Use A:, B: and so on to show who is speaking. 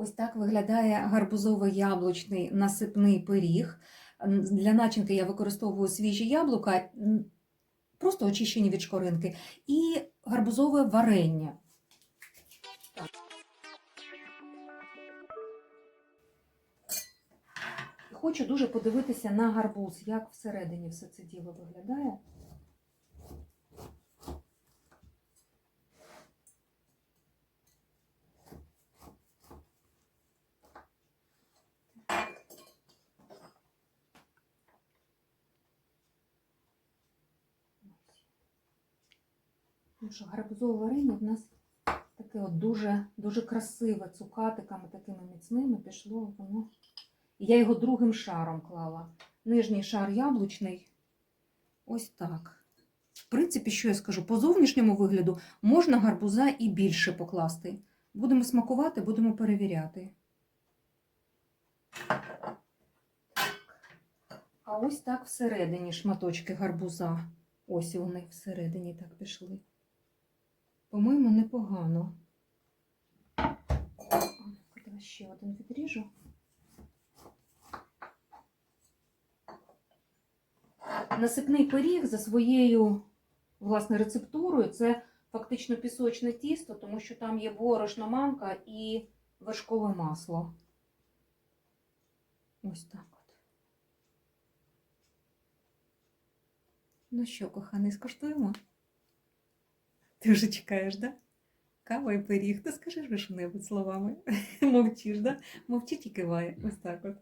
A: Ось так виглядає гарбузово-яблучний насипний пиріг. Для начинки я використовую свіжі яблука, просто очищені від шкоринки, і гарбузове варення. Хочу дуже подивитися на гарбуз, як всередині все це діло виглядає. Тому що гарбузове варення в нас таке от дуже, дуже красиве, цукатиками такими міцними пішло воно. І я його другим шаром клала. Нижній шар яблучний. Ось так. В принципі, що я скажу, по зовнішньому вигляду можна гарбуза і більше покласти. Будемо смакувати, будемо перевіряти. А ось так всередині шматочки гарбуза. Ось вони всередині так пішли. По-моєму, непогано. Ще один відріжу. Насипний пиріг за своєю власне рецептурою це фактично пісочне тісто, тому що там є борошно, манка і вершкове масло. Ось так от. Ну що, коханий, скуштуємо? Ти вже чекаєш, да? Кава і пиріг. Ти скажи ви що-небудь словами. Мовчиш, да? Мовчить і киває. Ось так от.